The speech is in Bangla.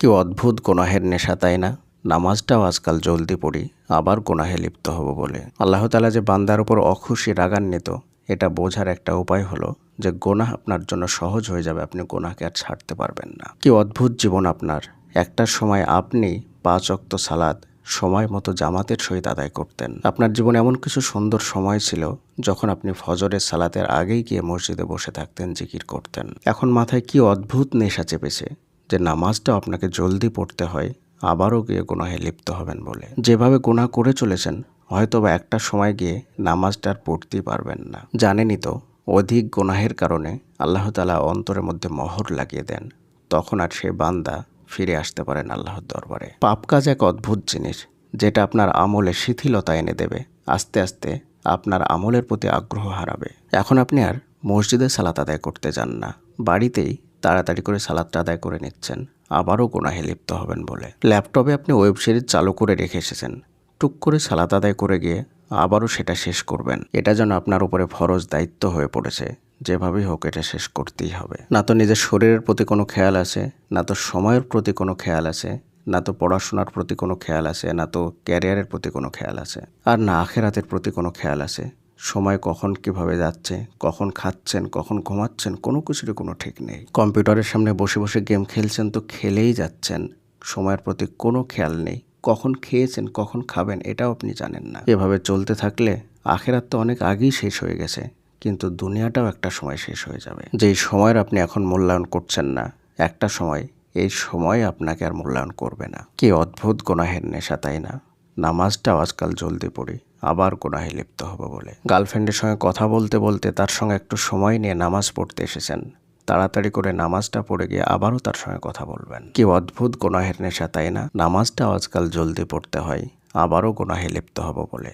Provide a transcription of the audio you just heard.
কি অদ্ভুত গোনাহের নেশা তাই না। নামাজটাও আজকাল জলদি পড়ি, আবার গোনাহে লিপ্ত হব বলে। আল্লাহ তালা যে বান্দার উপর অখুশি রাগান্বিত, এটা বোঝার একটা উপায় হলো যে গোনাহ আপনার জন্য সহজ হয়ে যাবে, আপনি গোনাকে আর ছাড়তে পারবেন না। কি অদ্ভুত জীবন আপনার। একটা সময় আপনি পাঁচ অক্ত সালাদ সময় মতো জামাতের সহিত আদায় করতেন। আপনার জীবনে এমন কিছু সুন্দর সময় ছিল যখন আপনি ফজরের সালাতের আগেই গিয়ে মসজিদে বসে থাকতেন, জিকির করতেন। এখন মাথায় কি অদ্ভুত নেশা চেপেছে যে নামাজটা আপনাকে জলদি পড়তে হয়, আবারও গিয়ে গুনাহে লিপ্ত হবেন বলে। যেভাবে গুনাহ করে চলেছেন হয়তো বা একটা সময় গিয়ে নামাজটা আর পড়তেই পারবেন না। জানেনই তো, অধিক গুনাহের কারণে আল্লাহ তালা অন্তরের মধ্যে মোহর লাগিয়ে দেন। তখন আর সে বান্দা ফিরে আসতে পারেন আল্লাহর দরবারে। পাপ কাজ এক অদ্ভুত জিনিস, যেটা আপনার আমলে শিথিলতা এনে দেবে, আস্তে আস্তে আপনার আমলের প্রতি আগ্রহ হারাবে। এখন আপনি আর মসজিদে সালাত আদায় করতে যান না। বাড়িতেই তাড়াতাড়ি করে সালাদটা আদায় করে নিচ্ছেন। আবারও গোনাহে লিপ্ত হবেন বলে। ল্যাপটপে আপনি ওয়েব সিরিজ চালু করে রেখে এসেছেন। টুক করে সালাত আদায় করে গিয়ে আবারও সেটা শেষ করবেন। এটা যেন আপনার উপরে ফরজ দায়িত্ব হয়ে পড়েছে। যেভাবেই হোক এটা শেষ করতেই হবে। না তো নিজের শরীরের প্রতি কোনো খেয়াল আছে, না তো সময়ের প্রতি কোনো খেয়াল আছে, না তো পড়াশোনার প্রতি কোনো খেয়াল আছে, না তো ক্যারিয়ারের প্রতি কোনো খেয়াল আছে, আর না আখেরাতের প্রতি কোনো খেয়াল আছে। সময় কখন কীভাবে যাচ্ছে, কখন খাচ্ছেন, কখন ঘুমাচ্ছেন, কোনো কিছুরই কোনো ঠিক নেই। কম্পিউটারের সামনে বসে বসে গেম খেলছেন তো খেলেই যাচ্ছেন, সময়ের প্রতি কোনো খেয়াল নেই, কখন খেয়েছেন, কখন খাবেন এটাও আপনি জানেন না। এভাবে চলতে থাকলে আখেরাত তো অনেক আগেই শেষ হয়ে গেছে, কিন্তু দুনিয়াটাও একটা সময় শেষ হয়ে যাবে। যেই সময়ের আপনি এখন মূল্যায়ন করছেন না, একটা সময়, এই সময় আপনাকে আর মূল্যায়ন করবে না। কি অদ্ভুত গোনাহের নেশা, তাই না? নামাজটাও আজকাল জলদি পড়ি, আবার গোনাহে লিপ্ত হব বলে। গার্লফ্রেন্ডের সঙ্গে কথা বলতে বলতে তার সঙ্গে একটু সময় নিয়ে নামাজ পড়তে এসেছেন। তাড়াতাড়ি করে নামাজটা পড়ে গিয়ে আবারও তার সঙ্গে কথা বলবেন। কি অদ্ভুত গোনাহের নেশা, তাই না? নামাজটাও আজকাল জলদি পড়তে হয়, আবারও গোনাহে লিপ্ত হব বলে।